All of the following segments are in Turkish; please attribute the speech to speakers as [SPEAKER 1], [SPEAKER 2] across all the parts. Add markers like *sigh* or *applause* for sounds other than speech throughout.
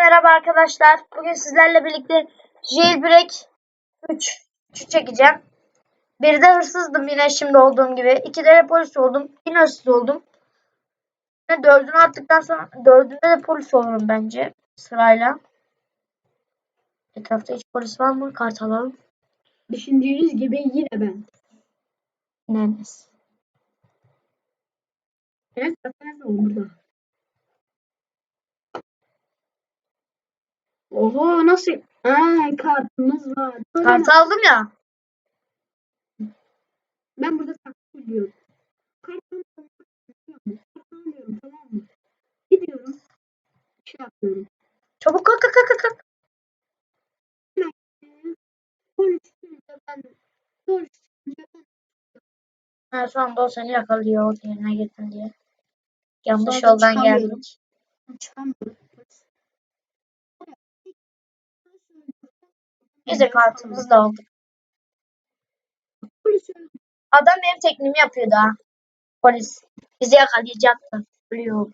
[SPEAKER 1] merhaba arkadaşlar. Bugün sizlerle birlikte Jailbreak 3 3'ü çekeceğim. Bir de hırsızdım yine şimdi olduğum gibi. İki de polis oldum. Yine hırsız oldum. Yine dördünü attıktan sonra dördünde de polis olurum bence sırayla. Etrafta hiç polis var mı? Kart alalım.
[SPEAKER 2] Düşündüğünüz gibi yine ben.
[SPEAKER 1] Nenes.
[SPEAKER 2] Evet, o burada. Oho nasıl? Aa, kartımız var. Dur
[SPEAKER 1] Kart aldım ya.
[SPEAKER 2] Ben burada saklı diyorum. Kartımı alıyorum. Kart almıyorum tamam mı? Gidiyorum. Şey yapıyorum.
[SPEAKER 1] Çabuk kalk kalk kalk kalk.
[SPEAKER 2] Polis ben polis ben
[SPEAKER 1] Ha, şu anda o seni yakalıyor yerine gittin diye. Yanlış
[SPEAKER 2] Sonra
[SPEAKER 1] yoldan
[SPEAKER 2] çıkamıyorum.
[SPEAKER 1] geldik.
[SPEAKER 2] çıkamıyorum.
[SPEAKER 1] Biz de kartımızı da aldık. Adam benim tekniğimi yapıyordu ha. Polis. Bizi yakalayacaktı. Biliyor.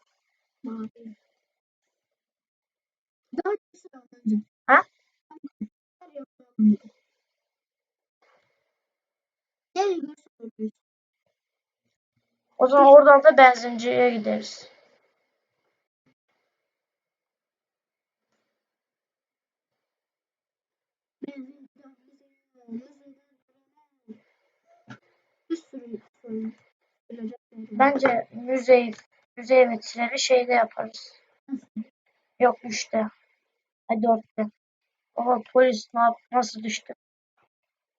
[SPEAKER 2] Mavi. Daha kısa önce.
[SPEAKER 1] Ha? O zaman oradan da benzinciye gideriz.
[SPEAKER 2] Bir sürü sorun. Olacak sorun.
[SPEAKER 1] Bence müze müze evetçileri şeyde yaparız. Yok üçte. Hadi dörtte. Baba polis ne yap nasıl düştü?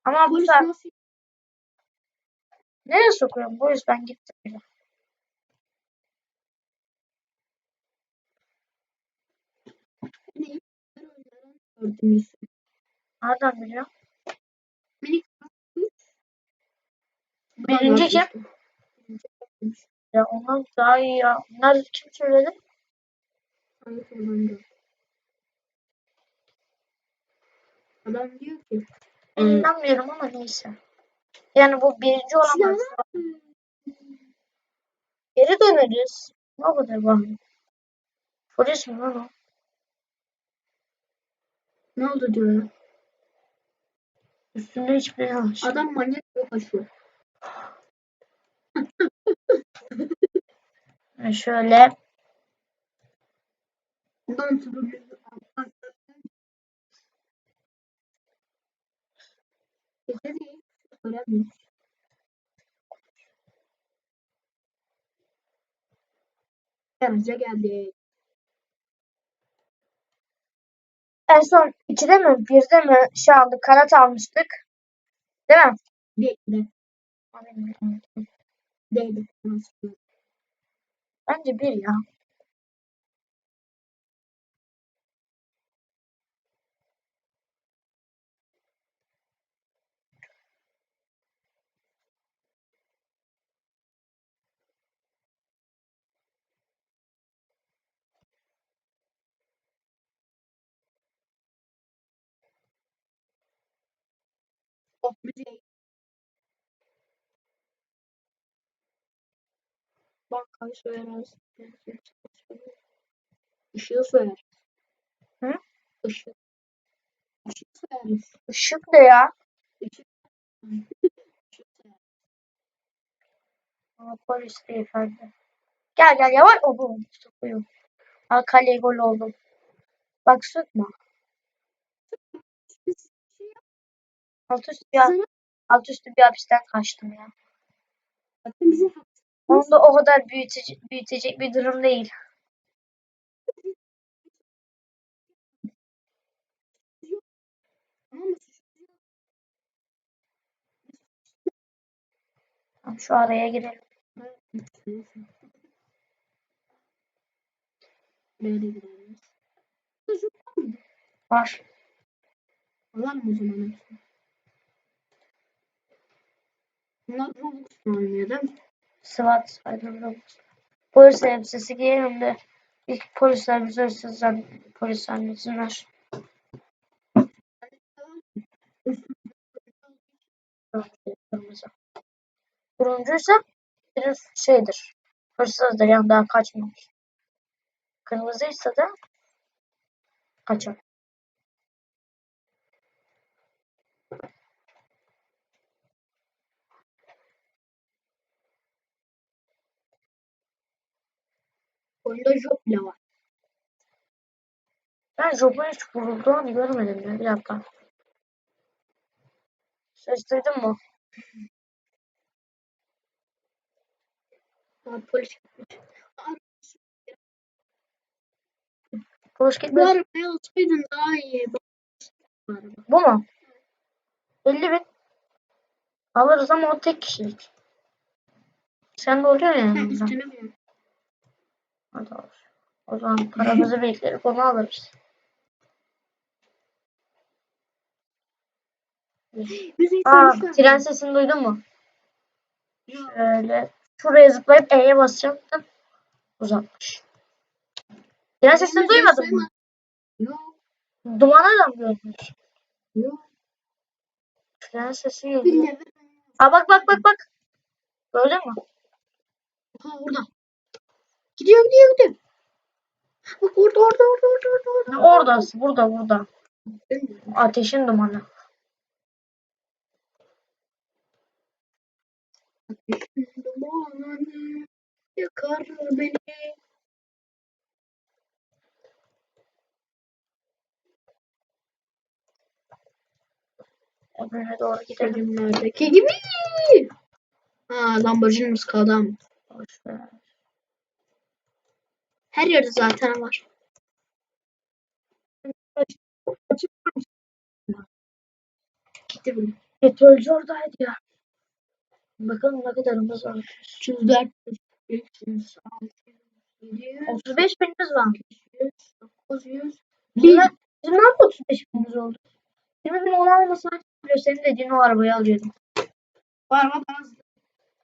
[SPEAKER 1] Ama
[SPEAKER 2] Polis
[SPEAKER 1] sefer
[SPEAKER 2] nasıl
[SPEAKER 1] nereye sokuyorum? Polis ben gittim bile. Nereden biliyor?
[SPEAKER 2] Beni
[SPEAKER 1] Birinci kim? Ya onlar daha iyi ya. Bunlar kim söyledi?
[SPEAKER 2] Adam diyor ki
[SPEAKER 1] Ben inanmıyorum ama neyse. Yani bu birinci olamaz.
[SPEAKER 2] "Sinan,
[SPEAKER 1] Geri döneriz. Ne kadar var? Polis mi lan o?
[SPEAKER 2] Ne oldu diyor ya.
[SPEAKER 1] Üstünde hiçbir şey yok.
[SPEAKER 2] Adam manyak yok açıyor.
[SPEAKER 1] Şöyle.
[SPEAKER 2] Yanımıza geldi.
[SPEAKER 1] En son 2'de mi 1'de mi şey aldık kanat almıştık. Değil mi?
[SPEAKER 2] 1'de. B'de kalmasın.
[SPEAKER 1] Bence bir ya.
[SPEAKER 2] Oh, müziğe Bankayı soyarız. Işığı soyarız.
[SPEAKER 1] Hı?
[SPEAKER 2] Işık. Işık soyarız.
[SPEAKER 1] Işık ne ya?
[SPEAKER 2] Işık.
[SPEAKER 1] Ama polis beyefendi. Gel gel yavaş. Oho sıkıyorum. Al kaleye gol oldum. Bak sıkma. Alt üstü bir, alt üstü bir hapisten kaçtım ya.
[SPEAKER 2] Bakın bizim hakkımız
[SPEAKER 1] Onda o kadar büyütecek, büyütecek bir durum değil.
[SPEAKER 2] mı?
[SPEAKER 1] Şu araya girelim.
[SPEAKER 2] Böyle gidelim.
[SPEAKER 1] Var.
[SPEAKER 2] Alalım o zaman hepsini. Bunlar Roblox oynuyor değil mi?
[SPEAKER 1] SWAT. Spider-Man. Polis elbisesi giyelim de ilk polisler bizi hırsız zann- polis zannetsinler. Kırmızı. Turuncuysa biraz şeydir. Hırsızdır yani daha kaçmamış. Kırmızıysa da Kaçar.
[SPEAKER 2] Oyunda job bile var.
[SPEAKER 1] Ben Job'un hiç vurulduğunu görmedim ya. Bir dakika. Ses duydun mu?
[SPEAKER 2] Aa, polis gitmiş. Aa,
[SPEAKER 1] Koş
[SPEAKER 2] Bu arabayı alsaydın daha iyi. Bu
[SPEAKER 1] mu? 50 bin. Alırız ama o tek kişilik. Sen de oluyor ya yanımda. Hadi. O zaman paramızı *laughs* bekleriz onu alırız. Aa, tren sesini duydun mu? Şöyle şuraya zıplayıp E'ye basacağım. Tık. Uzatmış. Tren sesini duymadın mı?
[SPEAKER 2] Yok.
[SPEAKER 1] Dumanı da mı görmüş?
[SPEAKER 2] Yok.
[SPEAKER 1] Tren sesi geliyor. Aa bak bak bak bak. Gördün mü?
[SPEAKER 2] Ha orada. Gidiyor gidiyor gidiyor. Bak orada orada orada orada orada.
[SPEAKER 1] Ne Oradası. Burada burada. Ateşin dumanı.
[SPEAKER 2] Ateşin dumanı yakar beni.
[SPEAKER 1] Öbürüne doğru gidelim.
[SPEAKER 2] Filmlerdeki gibi. Ha Lamborghini'miz kaldı ama.
[SPEAKER 1] Boş ver.
[SPEAKER 2] Her yerde zaten var. Gitti bile.
[SPEAKER 1] Petrolcü oradaydı ya. Bakalım ne kadarımız var.
[SPEAKER 2] 304 500 600 700
[SPEAKER 1] 35 binimiz var.
[SPEAKER 2] 800 900
[SPEAKER 1] Bizim, bizim nerede 35 binimiz oldu? 20 bin olan olmasaydı senin dediğin o arabayı alıyordum.
[SPEAKER 2] Daha hızlı.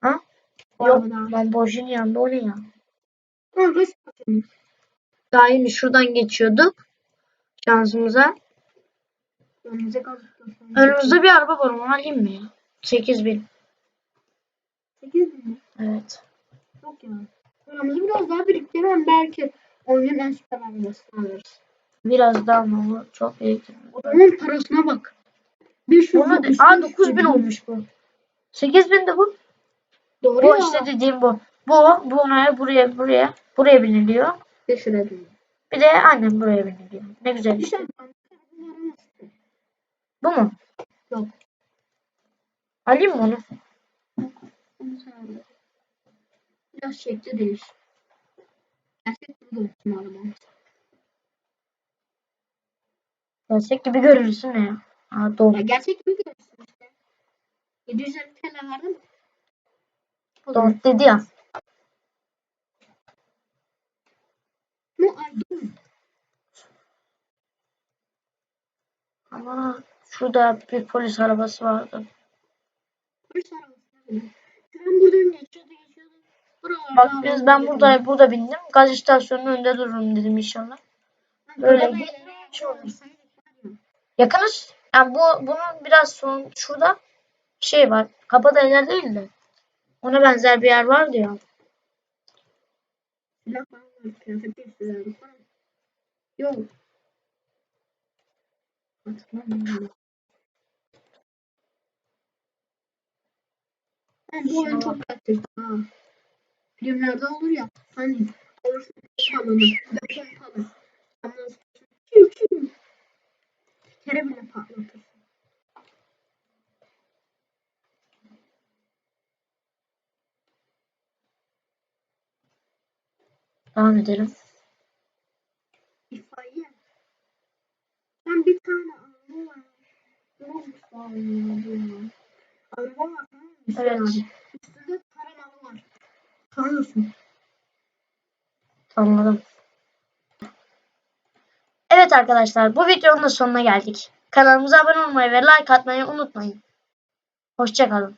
[SPEAKER 1] Ha? Yok. Lamborghini yanında o ne ya? Daha yeni şuradan geçiyorduk. Şansımıza.
[SPEAKER 2] Önümüze.
[SPEAKER 1] Önümüzde bir araba var onu alayım mı ya? 8 bin.
[SPEAKER 2] 8 bin mi?
[SPEAKER 1] Evet.
[SPEAKER 2] Çok ya. Paramızı biraz daha biriktirelim belki oyunun en süper arabasını alırız.
[SPEAKER 1] Biraz daha ama bu çok iyi.
[SPEAKER 2] Onun parasına bak. 500
[SPEAKER 1] Bunu, aa 9 bin olmuş bu. 8 bin de bu.
[SPEAKER 2] Doğru
[SPEAKER 1] Bu
[SPEAKER 2] ya.
[SPEAKER 1] işte dediğim bu. Bu, bu buraya, buraya, buraya, buraya biniliyor.
[SPEAKER 2] Şuraya bin.
[SPEAKER 1] Bir de annem buraya biniliyor. Ne güzel işte.
[SPEAKER 2] Nasıl?
[SPEAKER 1] Bu mu?
[SPEAKER 2] Yok.
[SPEAKER 1] Alayım mı onu?
[SPEAKER 2] Biraz şekli değiş. Gerçek gibi olsun arabamız.
[SPEAKER 1] Gerçek gibi görürsün ne ya? Aa doğru.
[SPEAKER 2] Ya gerçek gibi görürsün işte. 750 TL verdim.
[SPEAKER 1] Doğru dedi ya.
[SPEAKER 2] Ne aldım?
[SPEAKER 1] Ama şurada bir polis arabası vardı.
[SPEAKER 2] Polis bindim. Ben buradayım geçiyordu geçiyordu. Buralarda
[SPEAKER 1] Bak biz ben burada burada bindim. Gaz istasyonunun önünde dururum dedim inşallah. böyle. Yakınız. Yani bu bunun biraz son şurada şey var. Kapalı yer değil de. Ona benzer bir yer vardı ya.
[SPEAKER 2] Silah var. Kıyafet değiştiriyorlar falan. Yok. Hatırlamıyorum. Ben bu oyunu çok kaçırdım ha. Filmlerde olur ya. Hani alırsın sonra çiu çiu. Bir kere bile patlatırsın.
[SPEAKER 1] Devam edelim.
[SPEAKER 2] İtfaiye. Ben bir tane araba var. Araba var tamam mı?
[SPEAKER 1] Evet.
[SPEAKER 2] Üstünde taramalı var. Tanıyorsun.
[SPEAKER 1] Anladım. Evet arkadaşlar bu videonun da sonuna geldik. Kanalımıza abone olmayı ve like atmayı unutmayın. Hoşçakalın.